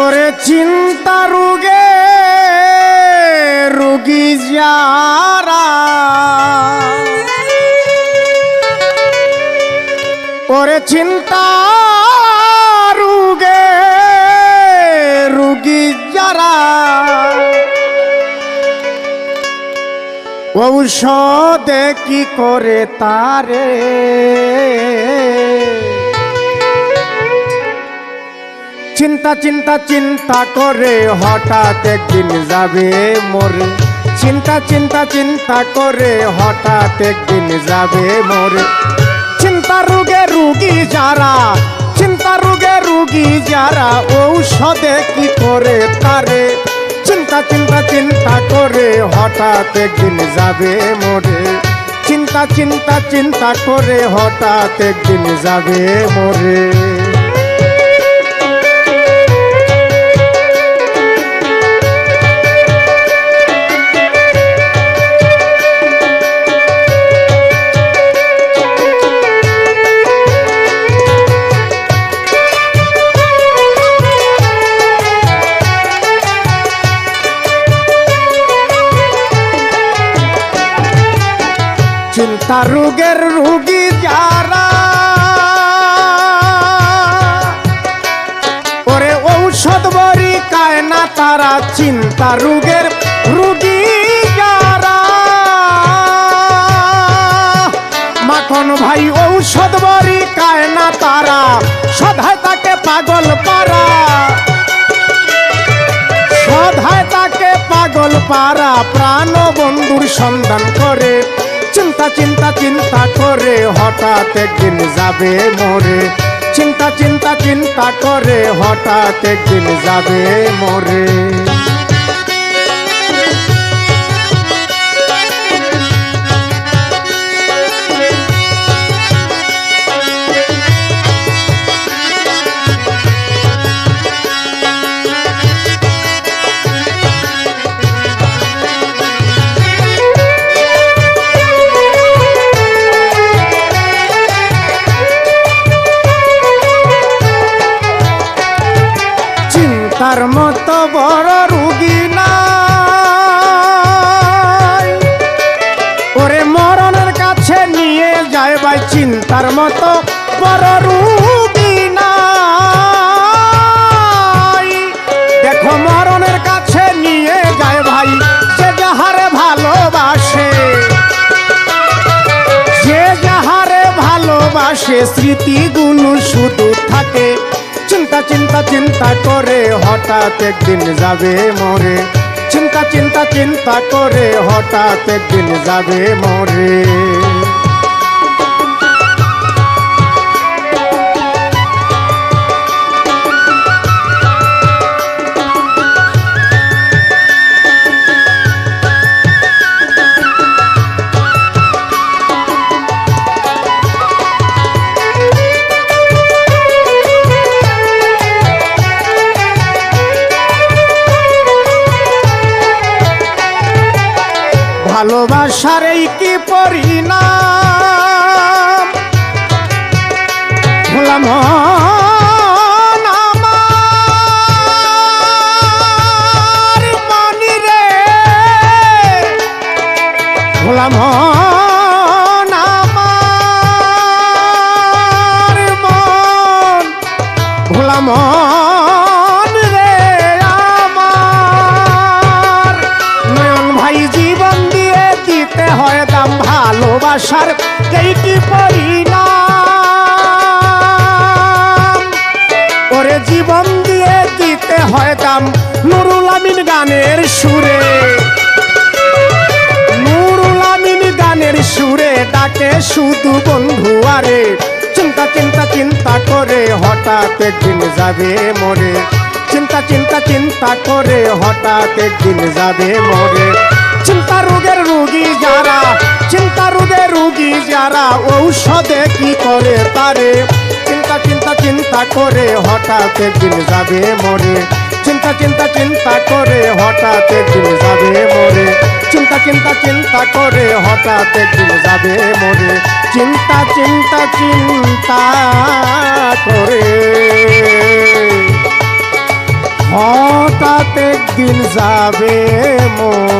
ওরে চিন্তা রুগে রুগী যারা। ওরে চিন্তা রুগে রুগী যারা। ঔষধে কি করে তারে? চিন্তা চিন্তা চিন্তা করে হঠাৎ একদিন যাবে মোরে। চিন্তা চিন্তা চিন্তা করে হঠাৎ একদিন যাবে মোরে। চিন্তা রোগে রুগী যারা, চিন্তা রোগে রুগী যারা, ঔষধে কি করে তারে? চিন্তা চিন্তা চিন্তা করে হঠাৎ একদিন যাবে মোরে। চিন্তা চিন্তা চিন্তা করে হঠাৎ একদিন যাবে মোরে। চিন্তা রোগের রুগী যারা? ওরে ঔষধ বড়ি কায় না তারা, চিন্তা রোগের রুগী যারা? মাখন ভাই ঔষধ বড়ি কায় না তারা, সদায় তাকে পাগল পারা। সদায় তাকে পাগল পারা প্রাণ বন্ধুর সন্ধান করে। চিন্তা চিন্তা চিন্তা করে হঠাৎ একদিন যাবে মোরে। চিন্তা চিন্তা চিন্তা করে হঠাৎ একদিন যাবে মোরে। চিন্তার মতো বড় রুগী নাই। ওরে মরণের কাছে নিয়ে যায় ভাই চিন্তার মতো বড় রুগী নাই। দেখো মরণের কাছে নিয়ে যায় ভাই সে যাহারে ভালোবাসে। যে যাহারে ভালোবাসে স্মৃতিগুলো শুধু থাকে চিন্তা চিন্তা চিন্তা করে হঠাৎ একদিন যাবে মরে। চিন্তা চিন্তা চিন্তা করে হঠাৎ একদিন যাবে মরে। ভালোবাসার এই কি পরিণাম? ভোলাম ভোলাম গানের সুরে। গানের সুরে ডাকে শুধু বন্ধু আরে। চিন্তা চিন্তা চিন্তা করে হঠাৎ একদিন যাবে মরে। চিন্তা চিন্তা চিন্তা করে হঠাৎ একদিন যাবে মরে। চিন্তা রোগের রুগী যারা, চিন্তা রোগের রুগী যারা ঔষধে কি করে তারে? চিন্তা চিন্তা চিন্তা করে হঠাৎ একদিন যাবে মরে। চিন্তা চিন্তা চিন্তা করে হঠাৎ একদিন যাবে মরে। চিন্তা চিন্তা চিন্তা করে হঠাৎ একদিন যাবে মরে। চিন্তা চিন্তা চিন্তা করে হঠাৎ একদিন যাবে মরে।